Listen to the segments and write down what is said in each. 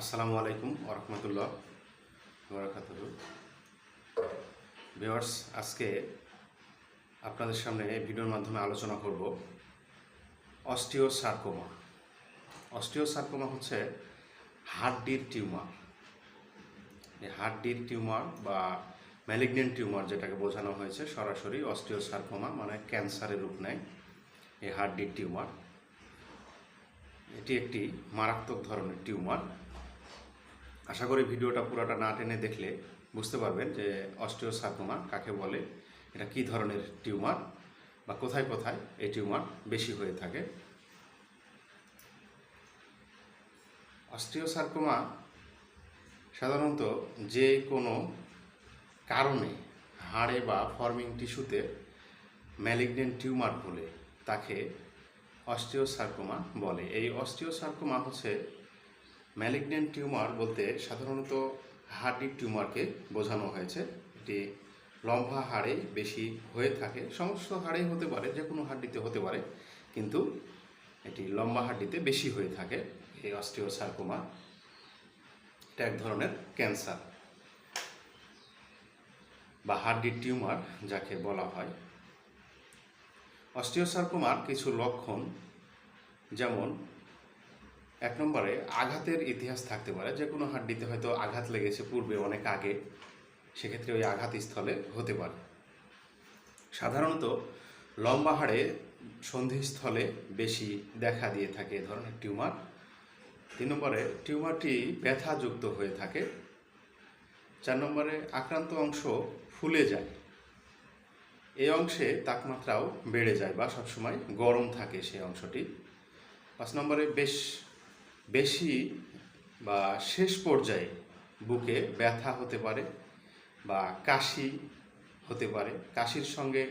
আসসালামু আলাইকুম ওরহমতুল্লাহ বরাকাত ভিওয়ার্স আজকে আপনাদের সামনে এই ভিডিওর মাধ্যমে আলোচনা করব অস্টিও সার্কোমা হচ্ছে হাড্ডির টিউমার। এই হাড্ডির টিউমার বা ম্যালিগনেন্ট টিউমার যেটাকে বোঝানো হয়েছে, সরাসরি অস্টিও সার্কোমা মানে ক্যান্সারের রূপ নেয় এই হাড্ডির টিউমার। এটি একটি মারাত্মক ধরনের টিউমার। আশা করি ভিডিওটা পুরোটা না টেনে দেখলে বুঝতে পারবেন যে অস্টিওসার্কোমা কাকে বলে, এটা কী ধরনের টিউমার বা কোথায় কোথায় এই টিউমার বেশি হয়ে থাকে। অস্টিওসার্কোমা সাধারণত যে কোনো কারণে হাড়ে বা ফর্মিং টিস্যুতে ম্যালিগনেন্ট টিউমার হলে তাকে অস্টিওসার্কোমা বলে। এই অস্টিওসার্কোমা হচ্ছে ম্যালিগনেন্ট টিউমার বলতে সাধারণত হাড়ির টিউমারকে বোঝানো হয়েছে। এটি লম্বা হাড়ে বেশি হয়ে থাকে, সমস্ত হাড়েই হতে পারে যে কোনো হাড্ডিতে হতে পারে, কিন্তু এটি লম্বা হাড্ডিতে বেশি হয়ে থাকে, এই অস্টিওসার্কোমা। এটা এক ধরনের ক্যান্সার বা হাড্ডির টিউমার যাকে বলা হয়। অস্টিওসার্কোমার কিছু লক্ষণ যেমন এক নম্বরে আঘাতের ইতিহাস থাকতে পারে, যে কোনো হাড্ডিতে হয়তো আঘাত লেগেছে পূর্বে অনেক আগে, সেক্ষেত্রে ওই আঘাত স্থলে হতে পারে। সাধারণত লম্বা হাড়ে সন্ধিস্থলে বেশি দেখা দিয়ে থাকে এ ধরনের টিউমার। তিন নম্বরে টিউমারটি ব্যথাযুক্ত হয়ে থাকে। চার নম্বরে আক্রান্ত অংশ ফুলে যায়। এই অংশে তাপমাত্রাও বেড়ে যায় বা সবসময় গরম থাকে সেই অংশটি। পাঁচ নম্বরে বেশ বেশি বা শেষ পর্যায়ে বুকে ব্যথা হতে পারে বা কাশি হতে পারে। কাশির সঙ্গে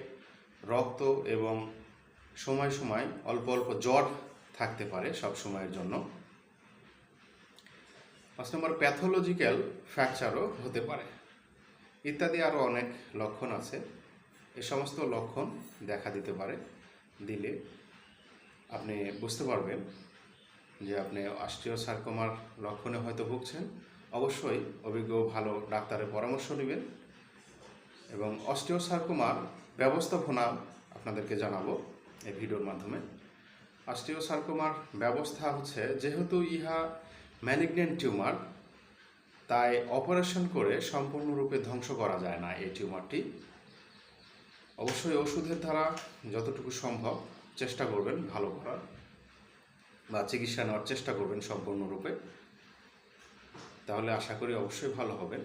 রক্ত এবং সময় সময় অল্প অল্প জ্বর থাকতে পারে সব সময়ের জন্য। পাঁচ নম্বর, প্যাথোলজিক্যাল ফ্র্যাকচারও হতে পারে ইত্যাদি আরও অনেক লক্ষণ আছে। এ সমস্ত লক্ষণ দেখা দিতে পারে। দিলে আপনি বুঝতে পারবেন যে আপনি অস্টিওসার্কোমার লক্ষণে হয়তো ভুগছেন, অবশ্যই অভিজ্ঞ ভালো ডাক্তারের পরামর্শ নেবেন এবং অস্টিওসার্কোমার ব্যবস্থাপনা আপনাদেরকে জানাব এই ভিডিওর মাধ্যমে। অস্টিওসার্কোমার ব্যবস্থা হচ্ছে, যেহেতু ইহা ম্যালিগনেন্ট টিউমার তাই অপারেশন করে সম্পূর্ণরূপে ধ্বংস করা যায় না এই টিউমারটি অবশ্যই ওষুধের দ্বারা যতটুকু সম্ভব চেষ্টা করবেন ভালো করার। বা চিকিৎসা নেওয়ার চেষ্টা করবেন সম্পূর্ণরূপে, তাহলে আশা করি অবশ্যই ভালো হবেন।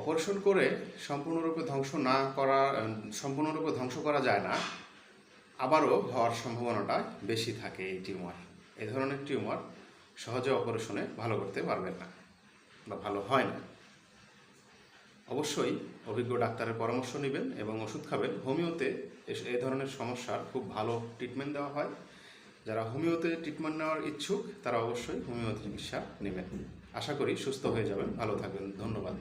অপারেশন করে সম্পূর্ণরূপে ধ্বংস না করা, সম্পূর্ণরূপে ধ্বংস করা যায় না, আবারও হওয়ার সম্ভাবনাটা বেশি থাকে এই টিউমার। এই ধরনের টিউমার সহজে অপারেশনে ভালো করতে পারবেন না বা ভালো হয় না। অবশ্যই অভিজ্ঞ ডাক্তারের পরামর্শ নেবেন এবং ওষুধ খাবেন। হোমিওতে এই ধরনের সমস্যার খুব ভালো ট্রিটমেন্ট দেওয়া হয়। যারা হোমিওতে ট্রিটমেন্ট নেওয়ার ইচ্ছুক, তারা অবশ্যই হোমিওতে চিকিৎসা নেবেন। আশা করি সুস্থ হয়ে যাবেন। ভালো থাকবেন। ধন্যবাদ।